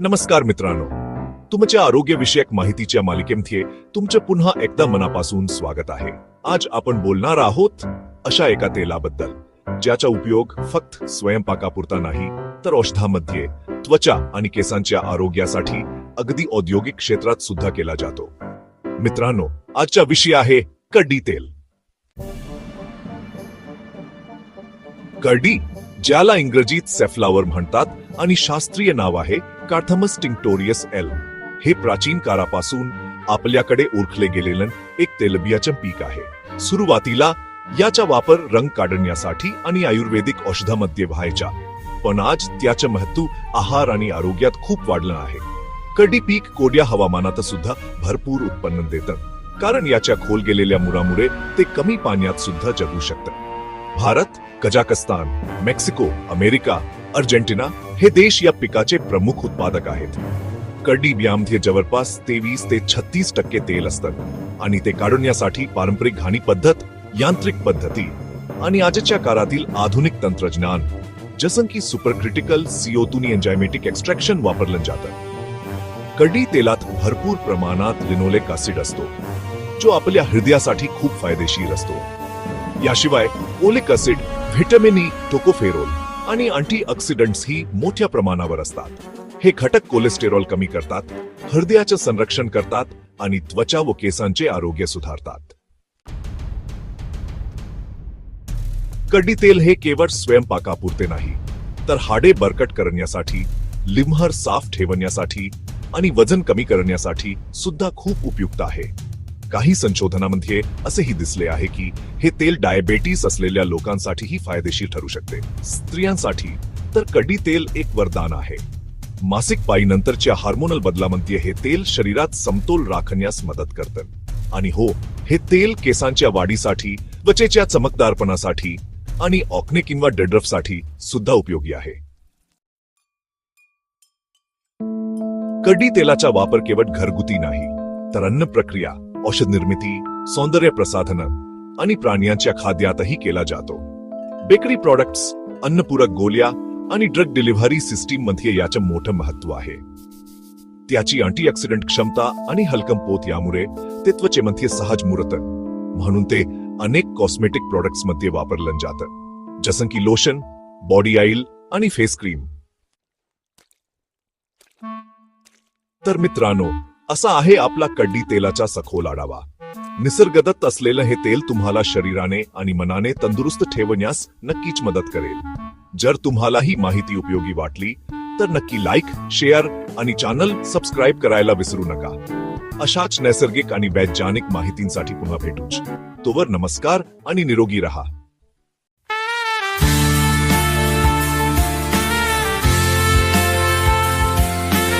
नमस्कार मित्रांनो. तुमच्या आरोग्यविषयक माहितीच्या मालिकेमध्ये तुमचे पुन्हा एकदा मनापासून स्वागत आहे. आज आपण बोलणार आहोत अशा एका तेलाबद्दल ज्याचा उपयोग फक्त स्वयंपाकापुरता नाही तर औषधामध्ये त्वचा आणि केसांच्या आरोग्यासाठी अगदी औद्योगिक क्षेत्रात सुद्धा केला जातो. मित्रांनो आजचा विषय आहे कड्डी तेल. कड्डी ज्याला इंग्रजीत सेफ्लावर म्हणतात आणि शास्त्रीय नाव आहे कार्थमस टिंक्टोरियस एल हे प्राचीन काळापासून आपल्याकडे ओळखले गेलेलं एक तेलबियाचं पीक आहे. सुरुवातीला याचा वापर रंग काढण्यासाठी आणि आयुर्वेदिक औषधामध्ये व्हायचा पण आज त्याचं महत्त्व आहार आणि आरोग्यात खूप वाढलं आहे. कडी पीक कोड्या हवामानात सुद्धा भरपूर उत्पन्न देतं. कारण याच्या खोल गेलेल्या मुरामुळे ते कमी पाण्यात सुद्धा जगू शकतं. Bharat Kazakhstan Mexico America Argentina हे देश या पिकाचे प्रमुख उत्पादक आहेत. कर्डी बियामध्ये जवळपास तेवीस ते छत्तीस टक्के तेल असतं आणि ते काढण्यासाठी पारंपरिक घाणी पद्धत यांत्रिक पद्धती आणि आजच्या काळातील आधुनिक तंत्रज्ञान जसं की सुपरक्रिटिकल सिओतुनी एन्झायमेटिक एक्स्ट्रॅक्शन वापरलं जातं. कर्डी तेलात भरपूर प्रमाणात लिनोलेक ऍसिड असतो जो आपल्या हृदयासाठी खूप फायदेशीर असतो. याशिवाय oleic acid vitamin E tocopherol आणि अँटीऑक्सिडंट्स ही मोठ्या प्रमाणावर असतात. हे घटक कोलेस्टेरॉल कमी करतात हृदयाचं संरक्षण करतात आणि त्वचा व केसांचे आरोग्य सुधारतात. कड्डी तेल हे केवळ स्वयंपाकापुरते नाही तर हाडे बरकट करण्यासाठी लिम्हर साफ ठेवण्यासाठी आणि वजन कमी करण्यासाठी सुद्धा खूप उपयुक्त आहे. काही संशोधनामध्ये असेही दिसले आहे की हे तेल डायबेटीस असलेल्या लोकांसाठीही फायदेशीर ठरू शकते. स्त्रियांसाठी तर कडी तेल एक वरदान आहे. मासिक पाळीनंतरच्या हार्मोनल बदलामध्ये हे तेल शरीरात समतोल राखण्यास मदत करतं. आणि हो हे तेल केसांच्या वाढीसाठी त्वचेच्या चमकदारपणासाठी आणि ऑक्ने किंवा डेड्रफसाठी सुद्धा उपयोगी आहे. कडी तेलाचा वापर केवळ घरगुती नाही तर अन्न प्रक्रिया औषध निर्मिती सौंदर्य प्रसाधन आणि प्राण्यांच्या खाद्यातही केला जातो. बेकरी प्रॉडक्ट्स अन्नपूरक गोल्या आणि ड्रग डिलिव्हरी सिस्टीममध्ये याचं मोठं महत्त्व आहे. त्याची अँटीऑक्सिडंट क्षमता आणि हलकम पोत यामुळे ते त्वचेमध्ये सहज मुरत. म्हणून ते अनेक कॉस्मेटिक प्रॉडक्ट्समध्ये वापरलं जातं. जसं की लोशन बॉडी ऑइल आणि फेस क्रीम. तर मित्रांनो असा आहे आपला कड्डी तेलाचा सखोल आढावा. निसर्गदत्त असलेलं हे तेल तुम्हाला शरीराने आणि मनाने तंदुरुस्त ठेवण्यास नक्कीच मदत करेल. जर तुम्हाला ही माहिती उपयोगी वाटली तर नक्की लाईक शेअर आणि चॅनल सबस्क्राईब करायला विसरू नका. अशाच नैसर्गिक आणि वैज्ञानिक माहितींसाठी पुन्हा भेटूच. तोवर नमस्कार आणि निरोगी रहा.